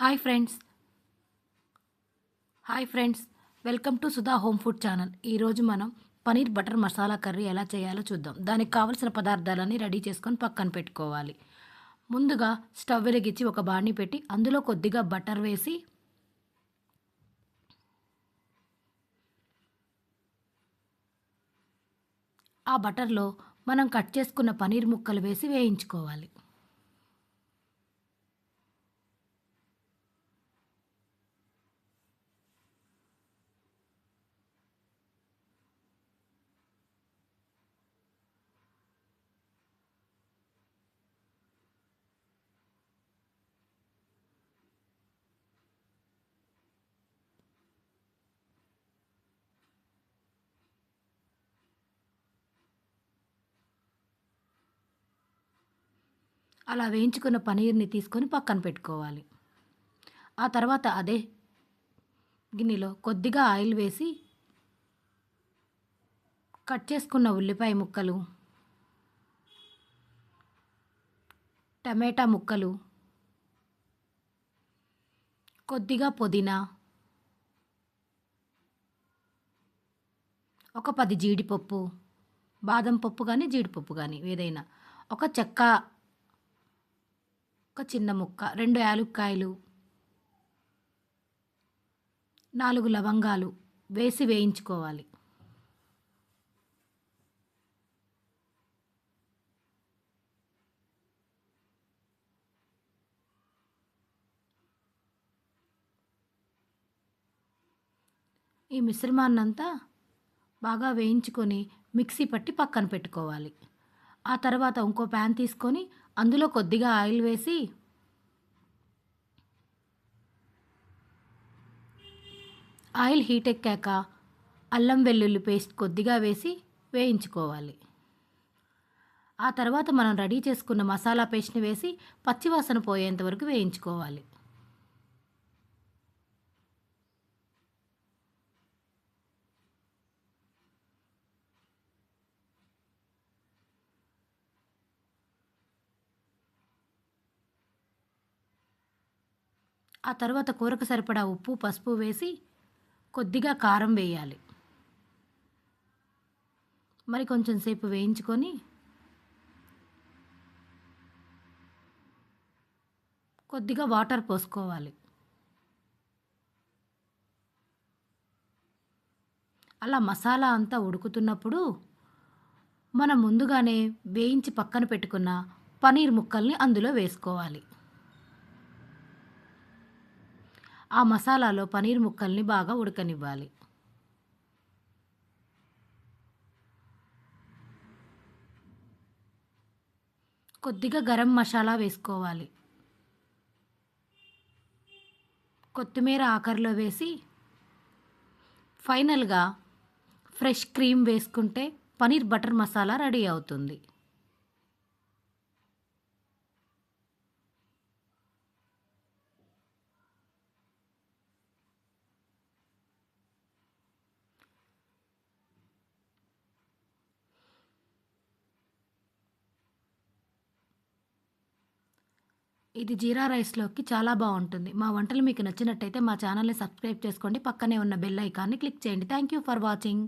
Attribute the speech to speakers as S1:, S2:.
S1: Hi friends. Hi friends. Welcome to Sudha home food channel. ఈరోజు మనం paneer butter masala curry ఎలా చేయాలో చూద్దాం. దానికి కావలసిన పదార్థాలన్నీ రెడీ చేసుకొని పక్కన పెట్టుకోవాలి. ముందుగా స్టవ్ వెలిగించి ఒక బాణీ పెట్టి అందులో కొద్దిగా బటర్ వేసి ఆ బటర్లో మనం కట్ చేసుకున్న పనీర్ ముక్కలు వేసి వేయించుకోవాలి. అలా వేయించుకున్న పనీర్ని తీసుకొని పక్కన పెట్టుకోవాలి. ఆ తర్వాత అదే గిన్నెలో కొద్దిగా ఆయిల్ వేసి కట్ చేసుకున్న ఉల్లిపాయ ముక్కలు టమాటా ముక్కలు కొద్దిగా పుదీనా ఒక పది జీడిపప్పు బాదం పప్పు కానీ జీడిపప్పు కానీ ఏదైనా ఒక చెక్క ఒక చిన్న ముక్క రెండు యాలుక్కాయలు నాలుగు లవంగాలు వేసి వేయించుకోవాలి. ఈ మిశ్రమాన్నంతా బాగా వేయించుకొని మిక్సీ పట్టి పక్కన పెట్టుకోవాలి. ఆ తర్వాత ఇంకో ప్యాన్ తీసుకొని అందులో కొద్దిగా ఆయిల్ వేసి ఆయిల్ హీట్ ఎక్కాక అల్లం వెల్లుల్లి పేస్ట్ కొద్దిగా వేసి వేయించుకోవాలి. ఆ తర్వాత మనం రెడీ చేసుకున్న మసాలా పేస్ట్ని వేసి పచ్చివాసన పోయేంత వరకు వేయించుకోవాలి. ఆ తర్వాత కూరకు సరిపడా ఉప్పు పసుపు వేసి కొద్దిగా కారం వేయాలి. మరి కొంచెం సేపు వేయించుకొని కొద్దిగా వాటర్ పోసుకోవాలి. అలా మసాలా అంతా ఉడుకుతున్నప్పుడు మనం ముందుగానే వేయించి పక్కన పెట్టుకున్న పనీర్ ముక్కల్ని అందులో వేసుకోవాలి. ఆ మసాలాలో పనీర్ ముక్కల్ని బాగా ఉడకనివ్వాలి. కొద్దిగా గరం మసాలా వేసుకోవాలి. కొత్తిమీర ఆఖరిలో వేసి ఫైనల్గా ఫ్రెష్ క్రీమ్ వేసుకుంటే పనీర్ బటర్ మసాలా రెడీ అవుతుంది. ఇది జీరా రైస్లోకి చాలా బాగుంటుంది. మా వంటలు మీకు నచ్చినట్టయితే మా ఛానల్ని సబ్స్క్రైబ్ చేసుకోండి. పక్కనే ఉన్న బెల్ ఐకాన్ని క్లిక్ చేయండి. Thank you for watching.